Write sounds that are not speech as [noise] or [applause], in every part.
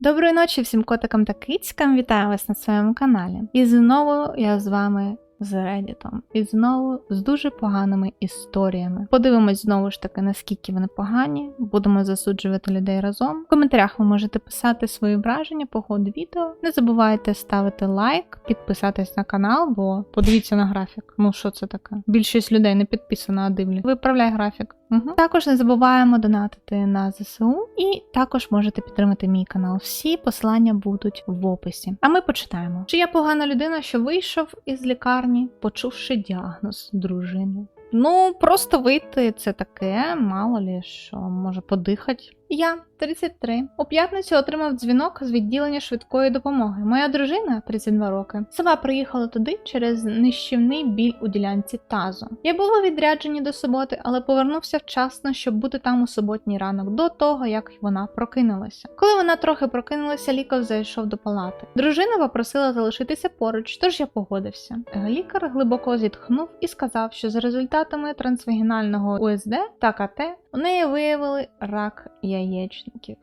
Доброї ночі всім котикам та кицькам, вітаю вас на своєму каналі. І знову я з вами з Реддітом. І знову з дуже поганими історіями. Подивимось знову ж таки, наскільки вони погані. Будемо засуджувати людей разом. В коментарях ви можете писати свої враження по ходу відео. Не забувайте ставити лайк, підписатись на канал, бо подивіться на графік. Ну що це таке? Більшість людей не підписана, а дивлять. Виправляй графік. Угу. Також не забуваємо донатити на ЗСУ, і також можете підтримати мій канал. Всі послання будуть в описі. А ми почитаємо. Чи я погана людина, що вийшов із лікарні, почувши діагноз дружини? Ну, просто вийти це таке, мало лі що може подихати. Я 33. У п'ятницю отримав дзвінок з відділення швидкої допомоги. Моя дружина, 32 роки, сама приїхала туди через нищівний біль у ділянці тазу. Я був у відрядженні до суботи, але повернувся вчасно, щоб бути там у суботній ранок, до того як вона прокинулася. Коли вона трохи прокинулася, лікар зайшов до палати. Дружина попросила залишитися поруч, тож я погодився. Лікар глибоко зітхнув і сказав, що за результатами трансвагінального УСД та КТ у неї виявили рак яєчників.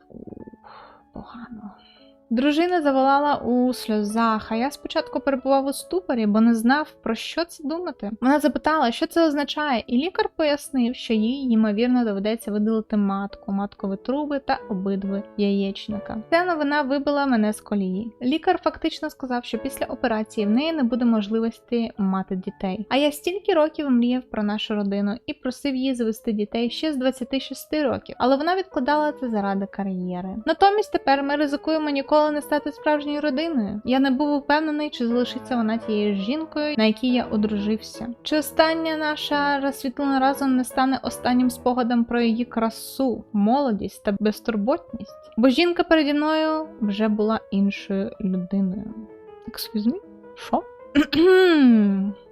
Погано. Дружина заволала у сльозах, а я спочатку перебував у ступорі, бо не знав, про що це думати. Вона запитала, що це означає, і лікар пояснив, що їй, ймовірно, доведеться видалити матку, маткові труби та обидви яєчника. Ця новина вибила мене з колії. Лікар фактично сказав, що після операції в неї не буде можливості мати дітей. А я стільки років мріяв про нашу родину і просив її завести дітей ще з 26 років, але вона відкладала це заради кар'єри. Натомість тепер ми ризикуємо ніколи не стати справжньою родиною. Я не був упевнений, чи залишиться вона тією жінкою, на якій я одружився. Чи остання наша розсвітлена разом не стане останнім спогадом про її красу, молодість та безтурботність? Бо жінка переді мною вже була іншою людиною. Excuse me? Що? [clears throat]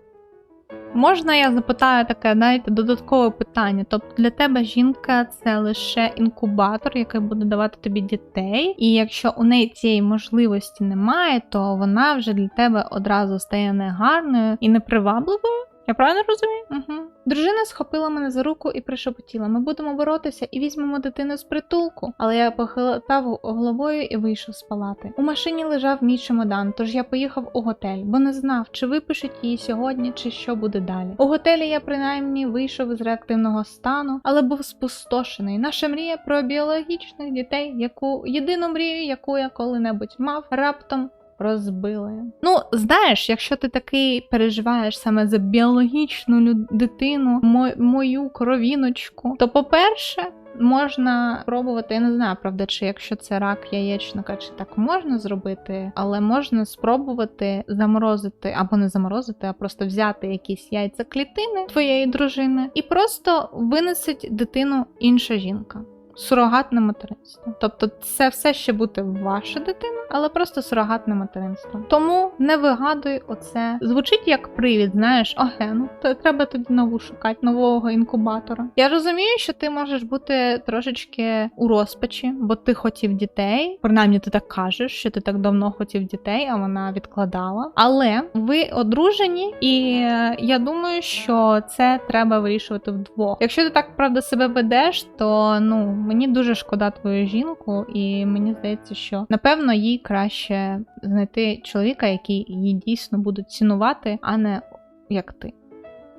Можна я запитаю таке, знаєте, додаткове питання. Тобто для тебе жінка це лише інкубатор, який буде давати тобі дітей, і якщо у неї цієї можливості немає, то вона вже для тебе одразу стає негарною і непривабливою? Я правильно розумію? Угу. Дружина схопила мене за руку і пришепотіла: ми будемо боротися і візьмемо дитину з притулку. Але я похилитав головою і вийшов з палати. У машині лежав мій чемодан, тож я поїхав у готель, бо не знав, чи випишуть її сьогодні, чи що буде далі. У готелі я принаймні вийшов з реактивного стану, але був спустошений. Наша мрія про біологічних дітей, яку єдину мрію, яку я коли-небудь мав, раптом розбили. Ну, знаєш, якщо ти такий переживаєш саме за біологічну дитину, мо- мою кровіночку, то по-перше. Можна пробувати, я не знаю, правда, чи якщо це рак яєчника, чи так можна зробити, але можна спробувати заморозити або не заморозити, а просто взяти якісь яйця клітини твоєї дружини і просто винесить дитину інша жінка. Сурогатне материнство. Тобто це все ще буде ваша дитина, але просто сурогатне материнство. Тому не вигадуй оце. Звучить як привід, знаєш, оге, ну то треба тоді нову шукати, нового інкубатора. Я розумію, що ти можеш бути трошечки у розпачі, бо ти хотів дітей. Принаймні, ти так кажеш, що ти так давно хотів дітей, а вона відкладала. Але ви одружені, і е, я думаю, що це треба вирішувати вдвох. Якщо ти так правда себе ведеш, то ну мені дуже шкода твою жінку, і мені здається, що напевно їй краще знайти чоловіка, який її дійсно буде цінувати, а не як ти.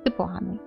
Ти поганий.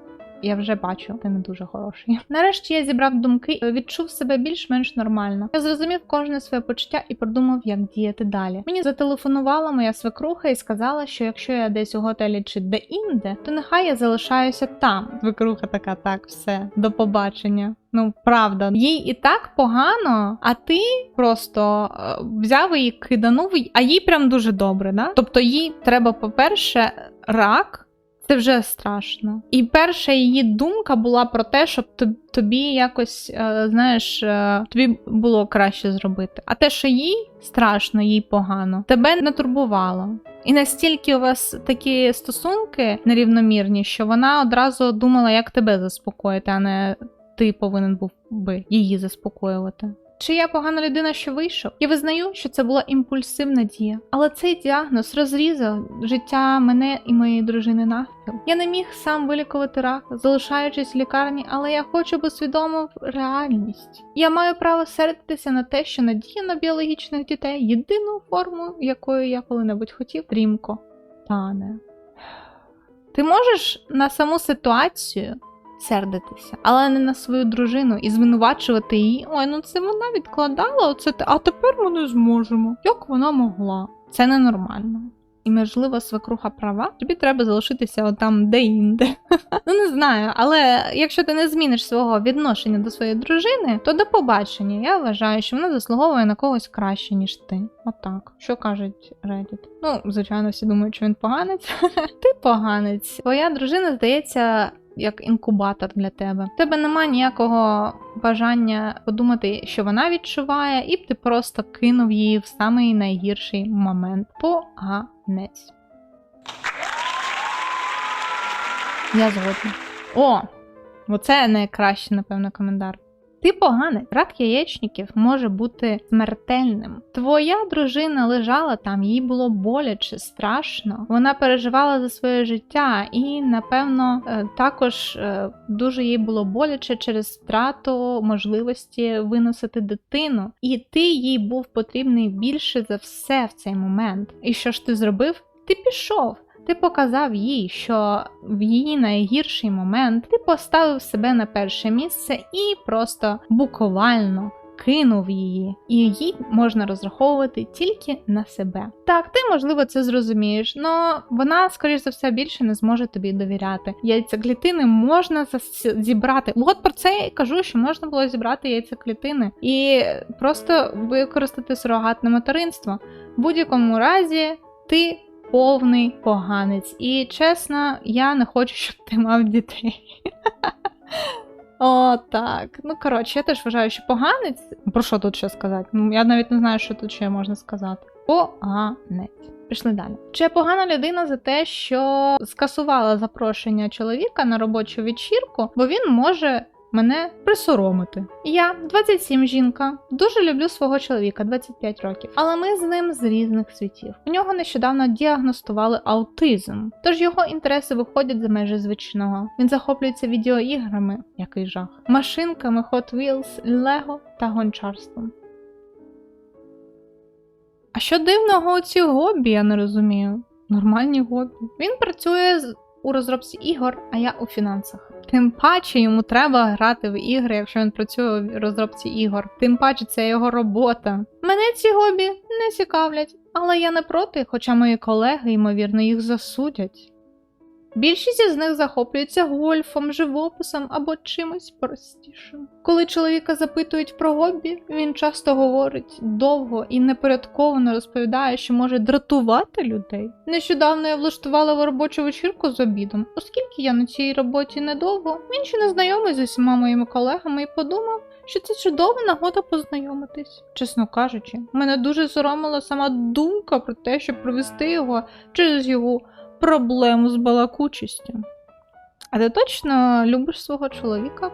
Я вже бачу, ти не дуже хороший. Нарешті я зібрав думки і відчув себе більш-менш нормально. Я зрозумів кожне своє почуття і продумав, як діяти далі. Мені зателефонувала моя свекруха і сказала, що якщо я десь у готелі чи де-інде, то нехай я залишаюся там. Свекруха така, так, все, до побачення. Ну, правда, їй і так погано, а ти просто е, взяв і киданув, а їй прям дуже добре, да? Тобто їй треба, по-перше, рак. Це вже страшно. І перша її думка була про те, щоб тоб- тобі якось, е, знаєш, е, тобі було краще зробити. А те, що їй страшно, їй погано, тебе не турбувало. І настільки у вас такі стосунки нерівномірні, що вона одразу думала, як тебе заспокоїти, а не ти повинен був би її заспокоювати. Чи я погана людина, що вийшов? Я визнаю, що це була імпульсивна дія, але цей діагноз розрізав життя мене і моєї дружини навпіл. Я не міг сам вилікувати рак, залишаючись в лікарні, але я хочу б усвідомив реальність. Я маю право сердитися на те, що надія на біологічних дітей єдину форму, якою я коли-небудь хотів, стрімко тане. Ти можеш на саму ситуацію сердитися, але не на свою дружину і звинувачувати її. Ой, ну це вона відкладала, оце те, а тепер ми не зможемо. Як вона могла? Це ненормально. І, можливо, свекруха права, тобі треба залишитися отам де-інде. [laughs] ну не знаю, але якщо ти не зміниш свого відношення до своєї дружини, то до побачення. Я вважаю, що вона заслуговує на когось краще, ніж ти. Отак. Що кажуть Reddit? Ну, звичайно, всі думають, що він поганець. [laughs] ти поганець. Твоя дружина здається. Як інкубатор для тебе. У тебе немає ніякого бажання подумати, що вона відчуває, і б ти просто кинув її в самий найгірший момент. Поганець. Я згодна. О! Оце найкращий, напевно, коментар. Ти поганий. Рак яєчників може бути смертельним. Твоя дружина лежала там, їй було боляче, страшно. Вона переживала за своє життя, і, напевно, е, також е, дуже їй було боляче через втрату можливості виносити дитину. І ти їй був потрібний більше за все в цей момент. І що ж ти зробив? Ти пішов. Ти показав їй, що в її найгірший момент ти поставив себе на перше місце і просто буквально кинув її, і її можна розраховувати тільки на себе. Так, ти можливо це зрозумієш, але вона, скоріш за все, більше не зможе тобі довіряти. Яйцеклітини можна зас- зібрати. От про це я і кажу, що можна було зібрати яйцеклітини і просто використати сурогатне материнство. В будь-якому разі ти повний поганець. І чесно, я не хочу, щоб ти мав дітей. [laughs] О, так. Ну, коротше, я теж вважаю, що поганець. Про що тут ще сказати? Ну, я навіть не знаю, що тут ще можна сказати. Поганець. Пішли далі. Чи погана людина за те, що скасувала запрошення чоловіка на робочу вечірку, бо він може мене присоромити. Я 27 жінка, дуже люблю свого чоловіка, 25 років, але ми з ним з різних світів. У нього нещодавно діагностували аутизм, тож його інтереси виходять за межі звичного. Він захоплюється відеоіграми, який жах, машинками, Hot Wheels, Лего та гончарством. А що дивного у ці гобі, я не розумію. Нормальні гобі. Він працює з у розробці ігор, а я у фінансах. Тим паче йому треба грати в ігри, якщо він працює в розробці ігор. Тим паче це його робота. Мене ці хобі не цікавлять, але я не проти, хоча мої колеги, ймовірно, їх засудять. Більшість із них захоплюються гольфом, живописом або чимось простішим. Коли чоловіка запитують про хобі, він часто говорить довго і непорядковано розповідає, що може дратувати людей. Нещодавно я влаштувала в робочу вечірку з обідом, оскільки я на цій роботі недовго, він ще не знайомий з усіма моїми колегами і подумав, що це чудова нагода познайомитись. Чесно кажучи, мене дуже соромила сама думка про те, щоб провести його через його проблему з балакучістю. А ти точно любиш свого чоловіка?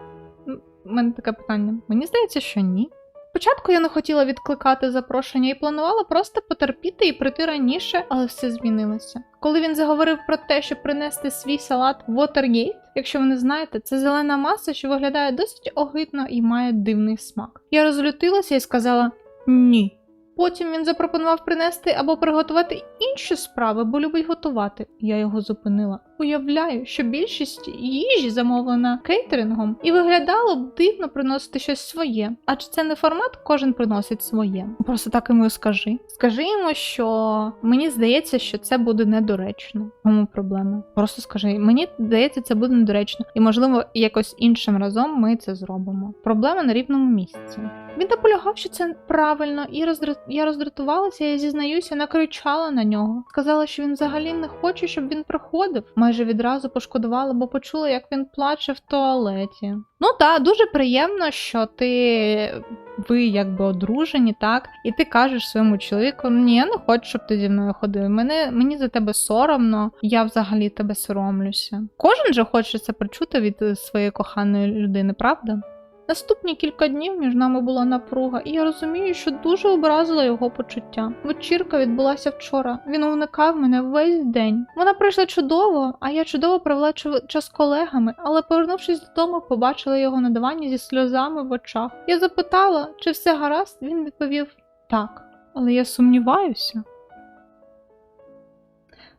У мене таке питання. Мені здається, що ні. Спочатку я не хотіла відкликати запрошення і планувала просто потерпіти і прийти раніше, але все змінилося. Коли він заговорив про те, щоб принести свій салат Watergate, якщо ви не знаєте, це зелена маса, що виглядає досить огидно і має дивний смак. Я розлютилася і сказала ні. Потім він запропонував принести або приготувати інші справи, бо любить готувати. Я його зупинила. Уявляю, що більшість їжі замовлена кейтерингом, і виглядало б дивно приносити щось своє. Адже це не формат, кожен приносить своє. Просто так йому скажи. Скажи йому, що мені здається, що це буде недоречно. Кому проблема? Просто скажи, мені здається, це буде недоречно, і можливо, якось іншим разом ми це зробимо. Проблема на рівному місці. Він наполягав, що це правильно, і роздра... я роздратувалася, я зізнаюся, накричала на нього. Сказала, що він взагалі не хоче, щоб він приходив. Майже відразу пошкодувала, бо почула, як він плаче в туалеті. Ну так, дуже приємно, що ти. Ви якби одружені, так? І ти кажеш своєму чоловіку: ні, я не хочу, щоб ти зі мною ходив. Мене, мені за тебе соромно, я взагалі тебе соромлюся. Кожен же хоче це почути від своєї коханої людини, правда? Наступні кілька днів між нами була напруга, і я розумію, що дуже образила його почуття. Вечірка відбулася вчора. Він уникав мене весь день. Вона прийшла чудово, а я чудово провела час з колегами, але повернувшись додому, побачила його на дивані зі сльозами в очах. Я запитала, чи все гаразд. Він відповів так, але я сумніваюся.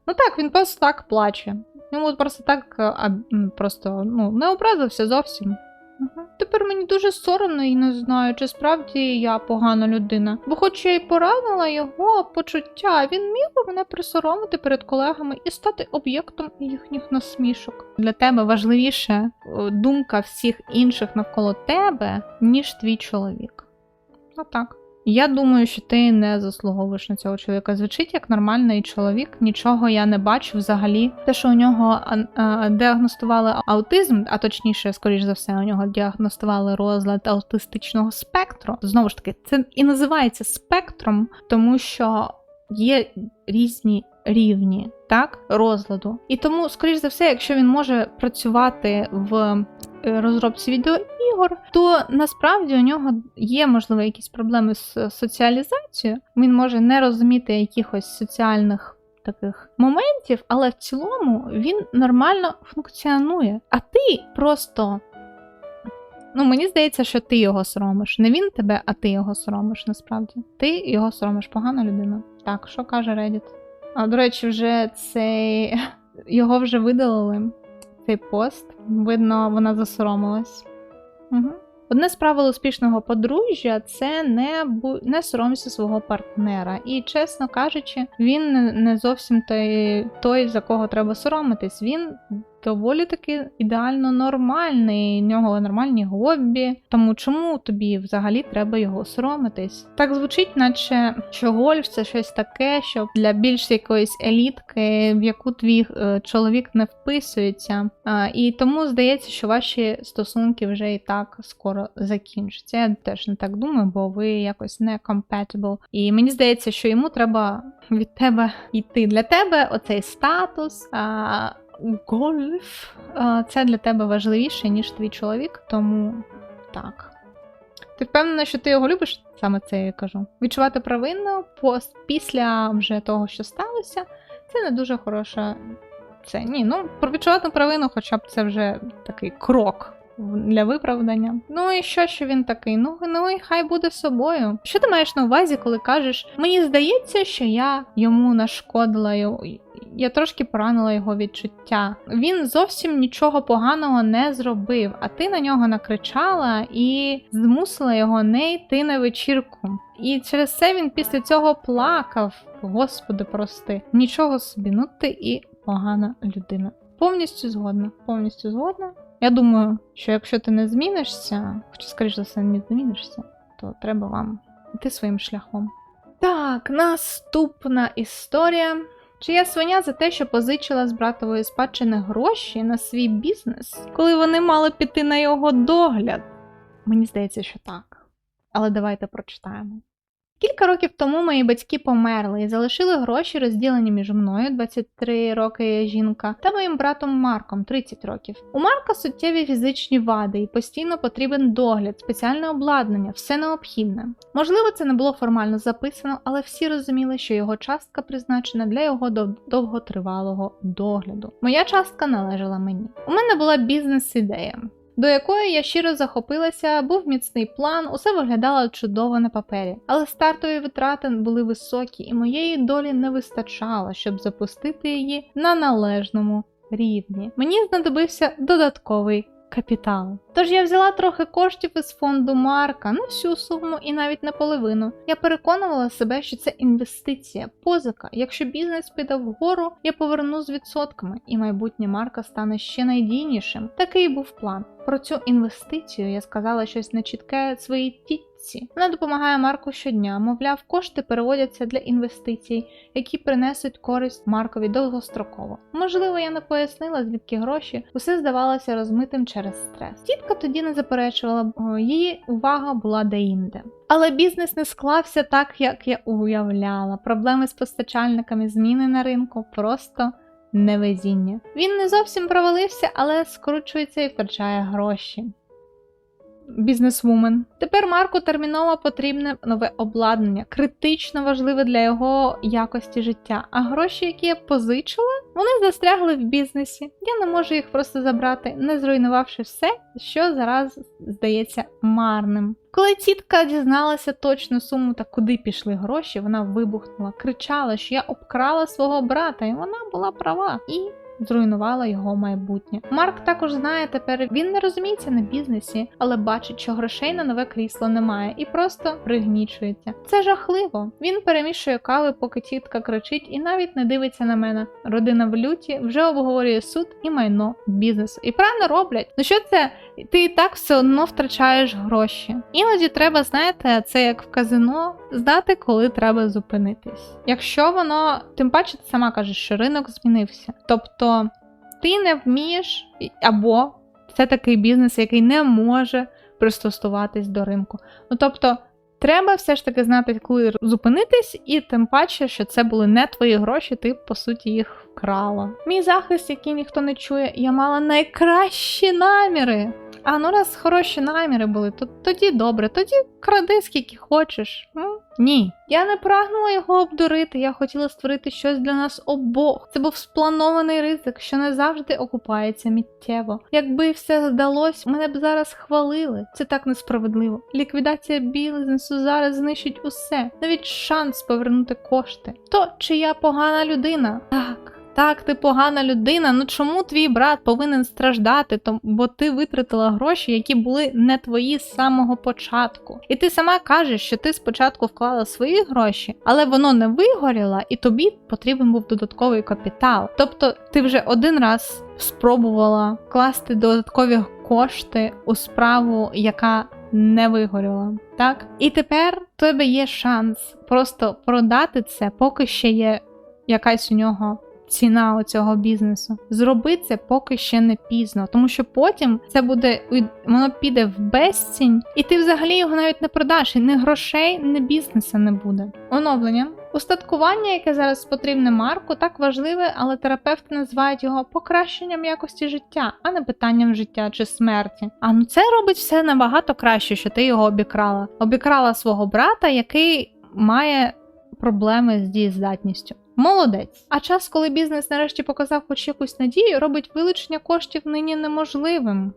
Ну так, він просто так плаче. Йому просто так просто ну, не образився зовсім. Тепер мені дуже соромно і не знаю, чи справді я погана людина. Бо хоч я й поранила його почуття, він міг би мене присоромити перед колегами і стати об'єктом їхніх насмішок. Для тебе важливіше думка всіх інших навколо тебе, ніж твій чоловік. А так. Я думаю, що ти не заслуговуєш на цього чоловіка. Звучить як нормальний чоловік, нічого я не бачу взагалі. Те, що у нього діагностували аутизм, а точніше, скоріш за все, у нього діагностували розлад аутистичного спектру. Знову ж таки, це і називається спектром, тому що є різні рівні так, розладу. І тому, скоріш за все, якщо він може працювати в розробці відеоігор, то насправді у нього є, можливо, якісь проблеми з соціалізацією. Він може не розуміти якихось соціальних таких моментів, але в цілому він нормально функціонує. А ти просто. Ну, мені здається, що ти його соромиш. Не він тебе, а ти його соромиш, насправді. Ти його соромиш, погана людина. Так, що каже Reddit? А, до речі, вже цей. [laughs] Його вже видалили. Цей пост. Видно, вона засоромилась. Угу. Одне з правил успішного подружжя це не, бу... не соромся свого партнера. І, чесно кажучи, він не- зовсім той, той, за кого треба соромитись. Він доволі таки ідеально нормальний, у нього нормальні хобі. Тому чому тобі взагалі треба його соромитись? Так звучить, наче що гольф це щось таке, що для більш якоїсь елітки, в яку твій е, чоловік не вписується. І тому здається, що ваші стосунки вже і так скоро закінчаться. Я теж не так думаю, бо ви якось не compatible. І мені здається, що йому треба від тебе йти. Для тебе оцей статус. Гольф це для тебе важливіше, ніж твій чоловік, тому так. Ти впевнена, що ти його любиш? Саме це я кажу. Відчувати провину після вже того, що сталося, це не дуже хороша. Це ні, ну про відчувати провину, хоча б це вже такий крок для виправдання. Ну і що, що він такий? Ну, ну і хай буде собою. Що ти маєш на увазі, коли кажеш, мені здається, що я йому нашкодила його. Я трошки поранила його відчуття. Він зовсім нічого поганого не зробив, а ти на нього накричала і змусила його не йти на вечірку. І через це він після цього плакав. Господи, прости. Нічого собі, ну ти і погана людина. Повністю згодна. Повністю згодна. Я думаю, що якщо ти не змінишся, хоча, скоріш за все, не змінишся, то треба вам йти своїм шляхом. Так, наступна історія. Чия свиня за те, що позичила з братової спадщини гроші на свій бізнес, коли вони мали піти на його догляд? Мені здається, що так. Але давайте прочитаємо. Кілька років тому мої батьки померли і залишили гроші, розділені між мною 23 роки жінка, та моїм братом Марком 30 років. У Марка суттєві фізичні вади і постійно потрібен догляд, спеціальне обладнання, все необхідне. Можливо, це не було формально записано, але всі розуміли, що його частка призначена для його дов- довготривалого догляду. Моя частка належала мені. У мене була бізнес-ідея до якої я щиро захопилася, був міцний план, усе виглядало чудово на папері. Але стартові витрати були високі, і моєї долі не вистачало, щоб запустити її на належному рівні. Мені знадобився додатковий капітал. Тож я взяла трохи коштів із фонду Марка, не всю суму і навіть не половину. Я переконувала себе, що це інвестиція, позика. Якщо бізнес піде вгору, я поверну з відсотками, і майбутнє Марка стане ще найдійнішим. Такий був план. Про цю інвестицію я сказала щось нечітке своїй тітці. Вона допомагає Марку щодня. Мовляв, кошти переводяться для інвестицій, які принесуть користь Маркові довгостроково. Можливо, я не пояснила, звідки гроші, усе здавалося розмитим через стрес. Тітка тоді не заперечувала, її увага була деінде. Але бізнес не склався так, як я уявляла. Проблеми з постачальниками, зміни на ринку просто невезіння. Він не зовсім провалився, але скручується і втрачає гроші. Бізнесвумен. Тепер Марку терміново потрібне нове обладнання, критично важливе для його якості життя. А гроші, які я позичила, вони застрягли в бізнесі. Я не можу їх просто забрати, не зруйнувавши все, що зараз здається марним. Коли тітка дізналася точну суму та куди пішли гроші, вона вибухнула, кричала, що я обкрала свого брата, і вона була права. І зруйнувала його майбутнє. Марк також знає тепер, він не розуміється на бізнесі, але бачить, що грошей на нове крісло немає, і просто пригнічується. Це жахливо. Він перемішує кави, поки тітка кричить, і навіть не дивиться на мене. Родина в люті вже обговорює суд і майно бізнесу. І правильно роблять. Ну що це? Ти і так все одно втрачаєш гроші. Іноді треба, знаєте, це як в казино, знати, коли треба зупинитись. Якщо воно, тим паче, ти сама кажеш, що ринок змінився. Тобто ти не вмієш, або це такий бізнес, який не може пристосуватись до ринку. Ну тобто. Треба все ж таки знати, коли зупинитись, і тим паче, що це були не твої гроші, ти по суті їх вкрала. Мій захист, який ніхто не чує, я мала найкращі наміри. А ну раз хороші наміри були, то тоді добре, тоді кради скільки хочеш. М? Ні. Я не прагнула його обдурити, я хотіла створити щось для нас обох. Це був спланований ризик, що не завжди окупається миттєво. Якби все здалось, мене б зараз хвалили. Це так несправедливо. Ліквідація бізнесу зараз знищить усе, навіть шанс повернути кошти. То чи я погана людина? Так. Так, ти погана людина. Ну чому твій брат повинен страждати? Бо ти витратила гроші, які були не твої з самого початку. І ти сама кажеш, що ти спочатку вклала свої гроші, але воно не вигоріло, і тобі потрібен був додатковий капітал. Тобто ти вже один раз спробувала вкласти додаткові кошти у справу, яка не вигоріла. Так? І тепер в тебе є шанс просто продати це, поки ще є якась у нього ціна оцього бізнесу. Зроби це поки ще не пізно, тому що потім це буде воно піде в безцінь, і ти взагалі його навіть не продаш. І ні грошей, ні бізнесу не буде. Оновлення. Устаткування, яке зараз потрібне Марку, так важливе, але терапевти називають його покращенням якості життя, а не питанням життя чи смерті. А ну це робить все набагато краще, що ти його обікрала. Обікрала свого брата, який має проблеми з дієздатністю. Молодець. А час, коли бізнес нарешті показав хоч якусь надію, робить вилучення коштів нині неможливим.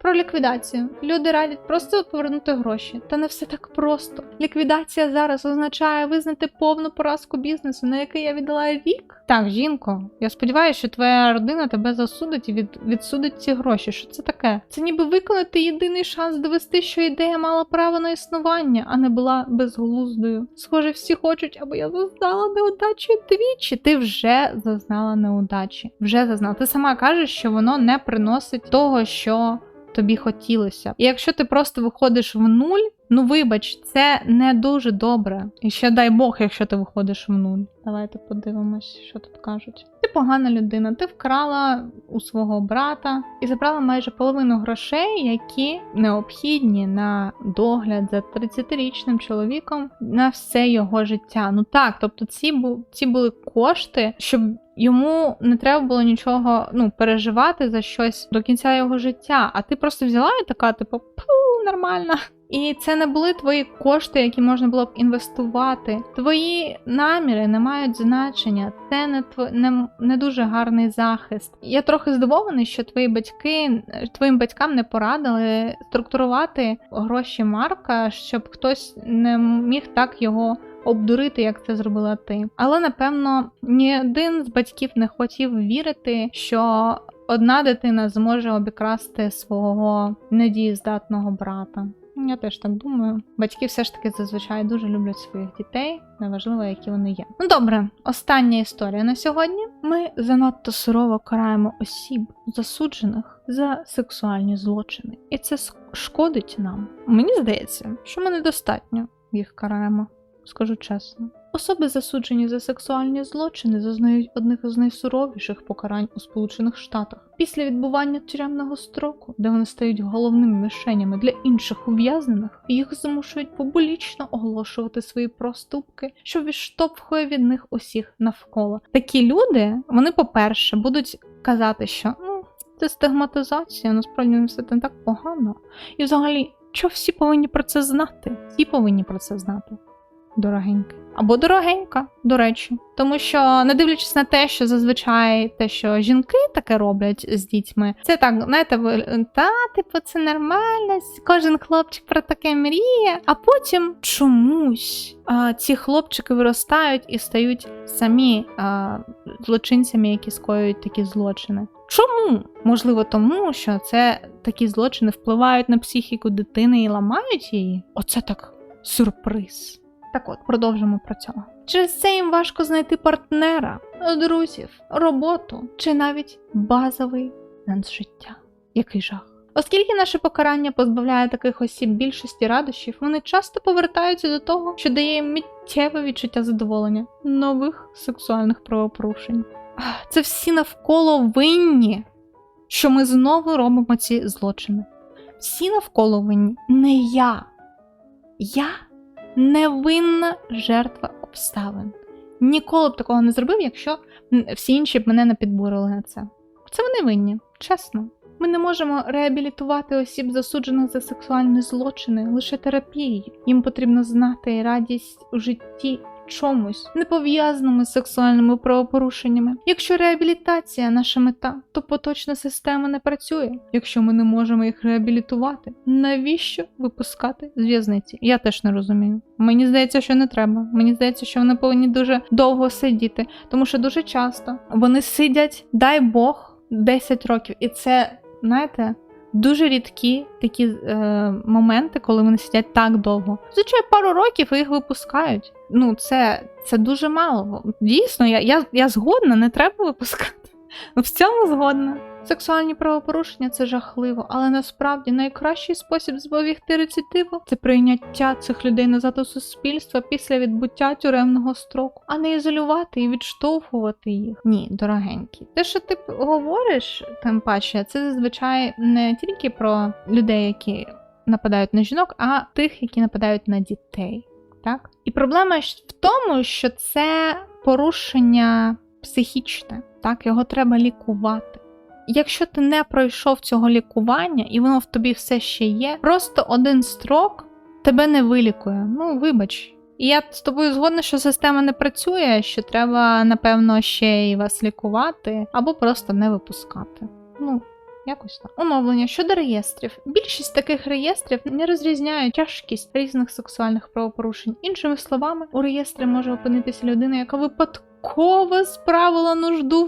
Про ліквідацію. Люди радять просто повернути гроші. Та не все так просто. Ліквідація зараз означає визнати повну поразку бізнесу, на який я віддала рік. Так, жінко, я сподіваюся, що твоя родина тебе засудить і від, відсудить ці гроші. Що це таке? Це ніби виконати єдиний шанс довести, що ідея мала право на існування, а не була безглуздою. Схоже, всі хочуть, аби я зазнала неудачі двічі. Ти вже зазнала неудачі. Вже зазнала. Ти сама кажеш, що воно не приносить того, що тобі хотілося. І якщо ти просто виходиш в нуль, ну вибач, це не дуже добре. І ще дай Бог, якщо ти виходиш в нуль. Давайте подивимось, що тут кажуть. Ти погана людина, ти вкрала у свого брата і забрала майже половину грошей, які необхідні на догляд за 30-річним чоловіком на все його життя. Ну так, тобто ці, бу ці були кошти, щоб йому не треба було нічого ну, переживати за щось до кінця його життя. А ти просто взяла і така, типу, пу, нормально. І це не були твої кошти, які можна було б інвестувати. Твої наміри не мають значення. Це не тв... не, не дуже гарний захист. Я трохи здивований, що твої батьки твоїм батькам не порадили структурувати гроші Марка, щоб хтось не міг так його. Обдурити, як це зробила ти. Але напевно ні один з батьків не хотів вірити, що одна дитина зможе обікрасти свого недієздатного брата. Я теж так думаю. Батьки все ж таки зазвичай дуже люблять своїх дітей, неважливо, які вони є. Ну добре, остання історія на сьогодні. Ми занадто сурово караємо осіб, засуджених за сексуальні злочини, і це шкодить нам. Мені здається, що ми недостатньо їх караємо, скажу чесно. Особи, засуджені за сексуальні злочини, зазнають одних із найсуровіших покарань у Сполучених Штатах. Після відбування тюремного строку, де вони стають головними мішенями для інших ув'язнених, їх змушують публічно оголошувати свої проступки, що відштовхує від них усіх навколо. Такі люди, вони, по-перше, будуть казати, що ну, це стигматизація, насправді все не так погано. І взагалі чого всі повинні про це знати? Всі повинні про це знати. Дорогенький. Або дорогенька, до речі. Тому що, не дивлячись на те, що зазвичай те, що жінки таке роблять з дітьми, це так, знаєте, ви- та, типу, це нормально, кожен хлопчик про таке мріє. А потім чомусь а, ці хлопчики виростають і стають самі а, злочинцями, які скоюють такі злочини. Чому? Можливо, тому що це такі злочини впливають на психіку дитини і ламають її. Оце так сюрприз. Так от, продовжимо про цього. Через це їм важко знайти партнера, друзів, роботу чи навіть базовий сенс життя. Який жах. Оскільки наше покарання позбавляє таких осіб більшості радощів, вони часто повертаються до того, що дає їм миттєве відчуття задоволення нових сексуальних правопорушень. Це всі навколо винні, що ми знову робимо ці злочини. Всі навколо винні, не я. Я невинна жертва обставин. Ніколи б такого не зробив, якщо всі інші б мене не підбурили на це. Це вони винні, чесно. Ми не можемо реабілітувати осіб, засуджених за сексуальні злочини лише терапією. Їм потрібно знати радість у житті чомусь, не пов'язаному з сексуальними правопорушеннями. Якщо реабілітація наша мета, то поточна система не працює. Якщо ми не можемо їх реабілітувати, навіщо випускати з в'язниці? Я теж не розумію. Мені здається, що не треба. Мені здається, що вони повинні дуже довго сидіти, тому що дуже часто вони сидять, дай Бог, 10 років, і це, знаєте. Дуже рідкі такі е, моменти, коли вони сидять так довго. Звичайно, пару років і їх випускають. Ну, це, це дуже мало. Дійсно, я, я, я згодна, не треба випускати. В цьому згодна. Сексуальні правопорушення це жахливо, але насправді найкращий спосіб запобігти рецидиву це прийняття цих людей назад у суспільство після відбуття тюремного строку, а не ізолювати і відштовхувати їх. Ні, дорогенькі. Те, що ти говориш, тим паче, це зазвичай не тільки про людей, які нападають на жінок, а тих, які нападають на дітей. Так? І проблема в тому, що це порушення психічне, так, його треба лікувати. Якщо ти не пройшов цього лікування і воно в тобі все ще є, просто один строк тебе не вилікує. Ну, вибач. І я з тобою згодна, що система не працює, що треба, напевно, ще й вас лікувати, або просто не випускати. Ну, якось так. Оновлення щодо реєстрів. Більшість таких реєстрів не розрізняють тяжкість різних сексуальних правопорушень. Іншими словами, у реєстрі може опинитися людина, яка випадково справила нужду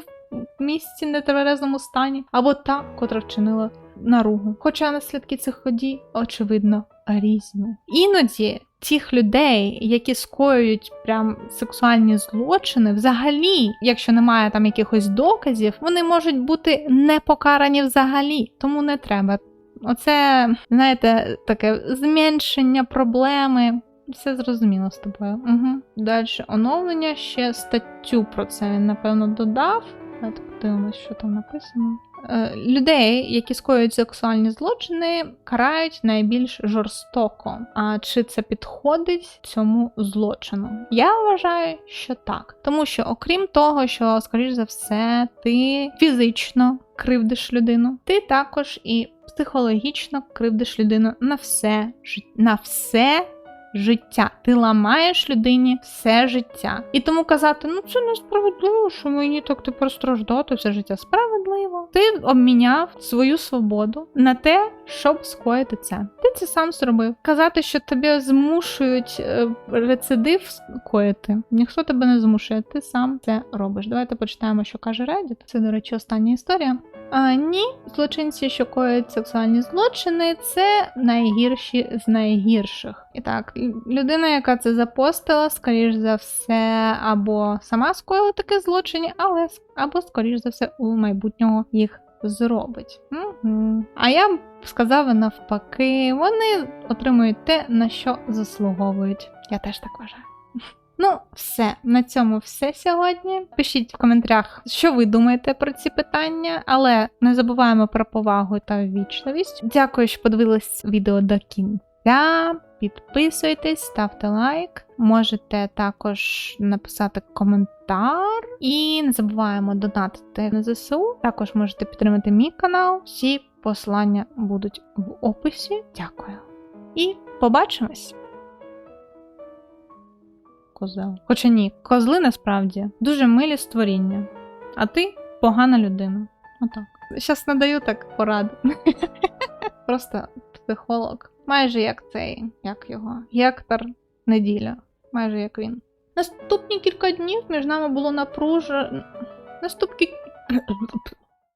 в місці нетверезому стані, або та, котра вчинила наругу. Хоча наслідки цих подій, очевидно, різні. Іноді тих людей, які скоюють прям сексуальні злочини, взагалі, якщо немає там якихось доказів, вони можуть бути не покарані взагалі, тому не треба. Оце, знаєте, таке зменшення проблеми. Все зрозуміло з тобою. Угу. Далі оновлення ще статтю про це він, напевно, додав. Давайте подивимось, що там написано. Е, людей, які скоюють сексуальні злочини, карають найбільш жорстоко. А чи це підходить цьому злочину? Я вважаю, що так. Тому що, окрім того, що, скоріш за все, ти фізично кривдиш людину, ти також і психологічно кривдиш людину на все. На все життя. Ти ламаєш людині все життя. І тому казати, ну це несправедливо, що мені так тепер страждати все життя. Справедливо. Ти обміняв свою свободу на те, щоб скоїти це. Ти це сам зробив. Казати, що тебе змушують е, рецидив скоїти. Ніхто тебе не змушує, ти сам це робиш. Давайте почитаємо, що каже Reddit. Це, до речі, остання історія. А, ні, злочинці, що коять сексуальні злочини, це найгірші з найгірших. І так, людина, яка це запостила, скоріш за все, або сама скоїла таке злочини, але або, скоріш за все, у майбутнього їх зробить. Угу. А я б сказала навпаки, вони отримують те, на що заслуговують. Я теж так вважаю. Ну, все, на цьому все сьогодні. Пишіть в коментарях, що ви думаєте про ці питання, але не забуваємо про повагу та ввічливість. Дякую, що подивились відео до кінця. Підписуйтесь, ставте лайк. Можете також написати коментар. І не забуваємо донатити на ЗСУ. Також можете підтримати мій канал. Всі посилання будуть в описі. Дякую. І побачимось. Козел. Хоча ні, козли насправді дуже милі створіння. А ти погана людина. Отак. Щас надаю так пораду. [laughs] Просто психолог. Майже як цей, як його, Гектор Неділя. Майже як він. Наступні кілька днів між нами було напружено. Наступні.